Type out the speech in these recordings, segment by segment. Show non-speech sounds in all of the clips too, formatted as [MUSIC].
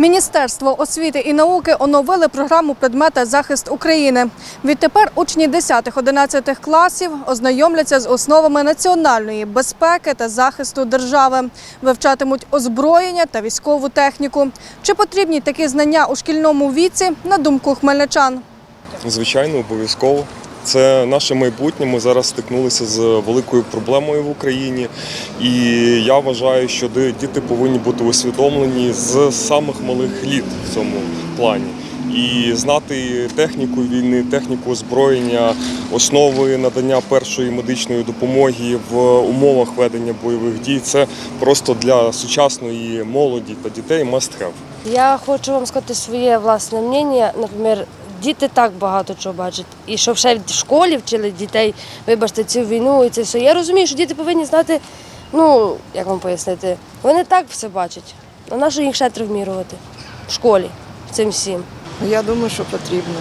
Міністерство освіти і науки оновили програму предмета захист України. Відтепер учні 10-11 класів ознайомляться з основами національної безпеки та захисту держави, вивчатимуть озброєння та військову техніку. Чи потрібні такі знання у шкільному віці, на думку хмельничан? Звичайно, обов'язково. Це наше майбутнє. Ми зараз стикнулися з великою проблемою в Україні, і я вважаю, що діти повинні бути усвідомлені з самих малих літ в цьому плані. І знати техніку війни, техніку озброєння, основи надання першої медичної допомоги в умовах ведення бойових дій це просто для сучасної молоді та дітей must have. Я хочу вам сказати своє власне мнення. Наприклад, діти так багато чого бачать. І щоб ще в школі вчили дітей, вибачте, цю війну і це все. Я розумію, що діти повинні знати, ну, як вам пояснити, вони так все бачать. А на що їх ще травмірувати в школі цим всім? Я думаю, що потрібно.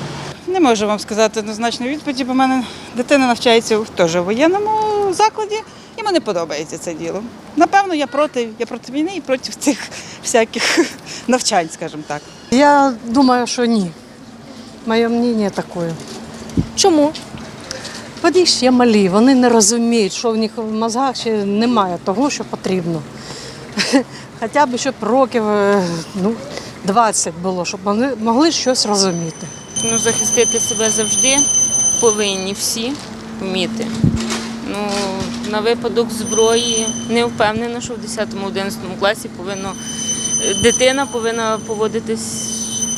Не можу вам сказати однозначної відповіді, бо в мене дитина навчається в- теж в воєнному закладі, і мені подобається це діло. Напевно, я проти, я проти війни і проти цих всяких [LAUGHS] навчань, скажімо так. Я думаю, что ні. Моє мнение такое. Чому? Вони ще малі, вони не розуміють, що в них в мозгах ще немає того, що потрібно. [LAUGHS] Хоча б щоб років е, ну, 20 було, щоб вони могли щось розуміти. Ну, захистити себе завжди повинні всі вміти. Ну, на випадок зброї не впевнена, що в 10-11 класі повинно, дитина повинна поводитись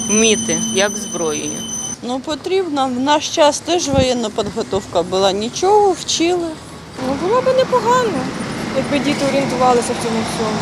вміти, як зброєю. Ну потрібно. В наш час теж воєнна підготовка була. Нічого вчили. Ну було б непогано, якби діти орієнтувалися в цьому всьому.